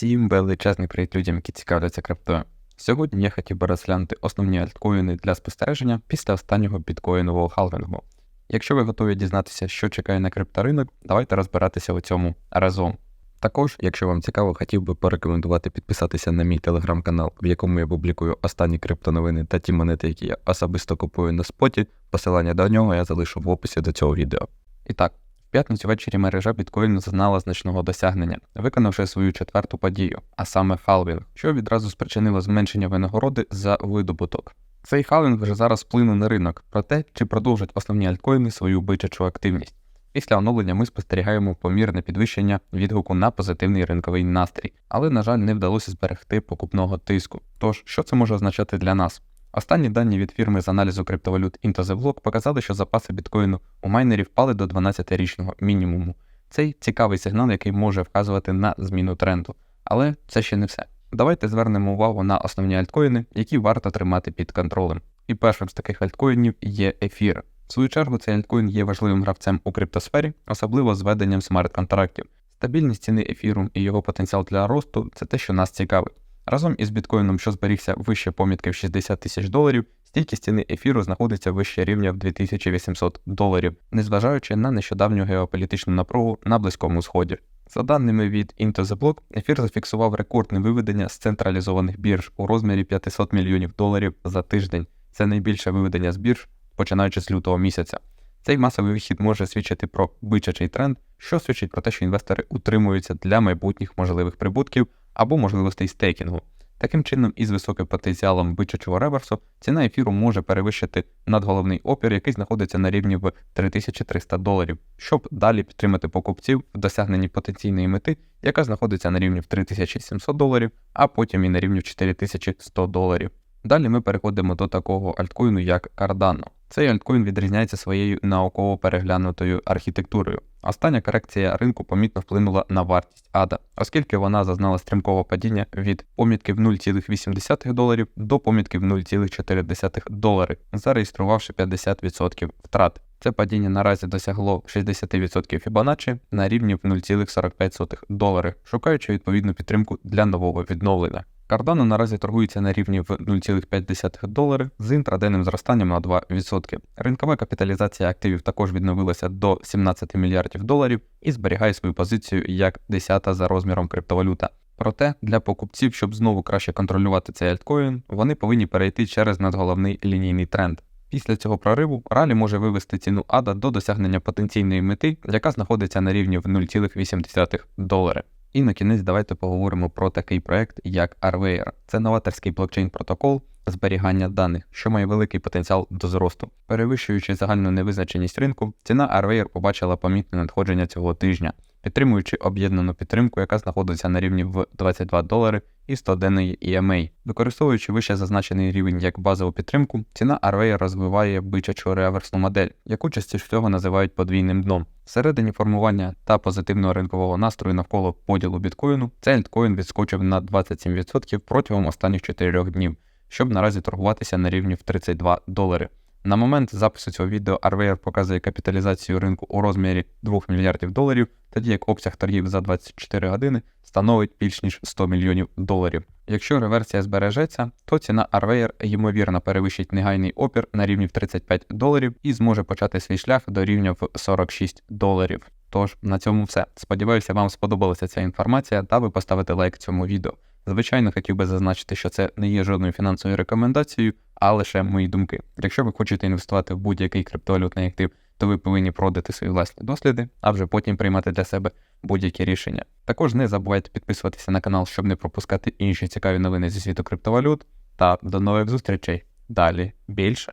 Всім величезний привіт людям, які цікавляться криптою. Сьогодні я хотів би розглянути основні альткоїни для спостереження після останнього біткоїнового халвінгу. Якщо ви готові дізнатися, що чекає на крипторинок, давайте розбиратися у цьому разом. Також, якщо вам цікаво, хотів би порекомендувати підписатися на мій телеграм-канал, в якому я публікую останні криптоновини та ті монети, які я особисто купую на споті. Посилання до нього я залишу в описі до цього відео. І так, п'ятницю ввечері мережа біткоїну зазнала значного досягнення, виконавши свою четверту подію, а саме халвінг, що відразу спричинило зменшення винагороди за видобуток. Цей халвінг вже зараз вплинув на ринок про те, чи продовжать основні альткоїни свою бичачу активність. Після оновлення ми спостерігаємо помірне підвищення відгуку на позитивний ринковий настрій, але, на жаль, не вдалося зберегти покупного тиску. Тож, що це може означати для нас? Останні дані від фірми з аналізу криптовалют IntoTheBlock показали, що запаси біткоїну у майнерів впали до 12-річного мінімуму. Цей цікавий сигнал, який може вказувати на зміну тренду. Але це ще не все. Давайте звернемо увагу на основні альткоїни, які варто тримати під контролем. І першим з таких альткоїнів є ефір. В свою чергу цей альткоін є важливим гравцем у криптосфері, особливо з веденням смарт-контрактів. Стабільність ціни ефіру і його потенціал для росту це те, що нас цікавить. Разом із біткоїном, що зберігся вище помітки в 60 тисяч доларів, стійкість ціни ефіру знаходиться вище рівня в 2800 доларів, незважаючи на нещодавню геополітичну напругу на Близькому Сході. За даними від IntoTheBlock, ефір зафіксував рекордне виведення з централізованих бірж у розмірі 500 мільйонів доларів за тиждень. Це найбільше виведення з бірж, починаючи з лютого місяця. Цей масовий вихід може свідчити про бичачий тренд, що свідчить про те, що інвестори утримуються для майбутніх можливих прибутків або можливостей стейкінгу. Таким чином, із високим потенціалом бичачого реверсу, ціна ефіру може перевищити надголовний опір, який знаходиться на рівні в 3300 доларів, щоб далі підтримати покупців в досягненні потенційної мети, яка знаходиться на рівні в 3700 доларів, а потім і на рівні в 4100 доларів. Далі ми переходимо до такого альткоїну, як Cardano. Цей альткоін відрізняється своєю науково переглянутою архітектурою. Остання корекція ринку помітно вплинула на вартість ADA, оскільки вона зазнала стрімкого падіння від помітки в 0,8 доларів до помітки в 0,4 долари, зареєструвавши 50% втрат. Це падіння наразі досягло 60% Fibonacci на рівні в 0,45 долари, шукаючи відповідну підтримку для нового відновлення. Cardano наразі торгується на рівні в 0,5 долари з інтраденним зростанням на 2%. Ринкова капіталізація активів також відновилася до 17 мільярдів доларів і зберігає свою позицію як 10 за розміром криптовалюта. Проте для покупців, щоб знову краще контролювати цей альткоін, вони повинні перейти через надголовний лінійний тренд. Після цього прориву ралі може вивести ціну ADA до досягнення потенційної мети, яка знаходиться на рівні в 0,8 долари. І на кінець давайте поговоримо про такий проект, як Arweir. Це новаторський блокчейн-протокол зберігання даних, що має великий потенціал до зросту. Перевищуючи загальну невизначеність ринку, ціна Arweir побачила помітне надходження цього тижня, підтримуючи об'єднану підтримку, яка знаходиться на рівні в 22 долари і 100-денної EMA. Використовуючи вище зазначений рівень як базову підтримку, ціна Arweir розвиває бичачу реверсну модель, яку частіше всього називають подвійним дном. Всередині формування та позитивного ринкового настрою навколо поділу біткоїну цей альткоін відскочив на 27% протягом останніх 4 днів, щоб наразі торгуватися на рівні в 32 долари. На момент запису цього відео Arweir показує капіталізацію ринку у розмірі 2 мільярдів доларів, тоді як обсяг торгів за 24 години становить більш ніж 100 мільйонів доларів. Якщо реверсія збережеться, то ціна Arweir ймовірно перевищить негайний опір на рівні в 35 доларів і зможе почати свій шлях до рівня в 46 доларів. Тож на цьому все. Сподіваюся, вам сподобалася ця інформація та ви поставите лайк цьому відео. Звичайно, хотів би зазначити, що це не є жодною фінансовою рекомендацією, а лише мої думки. Якщо ви хочете інвестувати в будь-який криптовалютний актив, то ви повинні продати свої власні досліди, а вже потім приймати для себе будь-які рішення. Також не забувайте підписуватися на канал, щоб не пропускати інші цікаві новини зі світу криптовалют. Та до нових зустрічей. Далі більше.